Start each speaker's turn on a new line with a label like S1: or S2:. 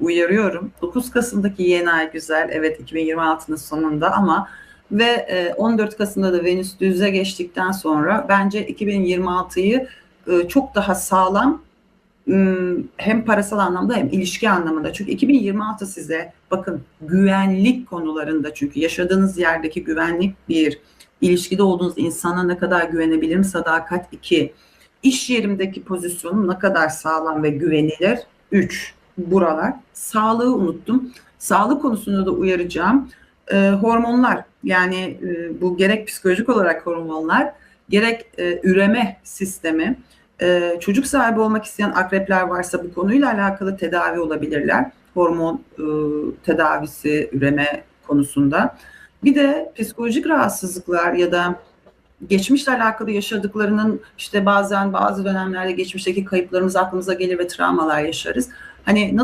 S1: uyarıyorum. 9 Kasım'daki yeni ay güzel. Evet 2026'nın sonunda ama ve e, 14 Kasım'da da Venüs düze geçtikten sonra bence 2026'yı e, çok daha sağlam hem parasal anlamda hem ilişki anlamında. Çünkü 2026 size bakın güvenlik konularında çünkü yaşadığınız yerdeki güvenlik bir, ilişkide olduğunuz insana ne kadar güvenebilirim, sadakat iki, iş yerimdeki pozisyonum ne kadar sağlam ve güvenilir üç, buralar. Sağlığı unuttum. Sağlık konusunda da uyaracağım. Ee, hormonlar yani e, bu gerek psikolojik olarak hormonlar gerek e, üreme sistemi e, çocuk sahibi olmak isteyen akrepler varsa bu konuyla alakalı tedavi olabilirler. Hormon e, tedavisi, üreme konusunda. Bir de psikolojik rahatsızlıklar ya da geçmişle alakalı yaşadıklarının işte bazen bazı dönemlerde geçmişteki kayıplarımız aklımıza gelir ve travmalar yaşarız. Hani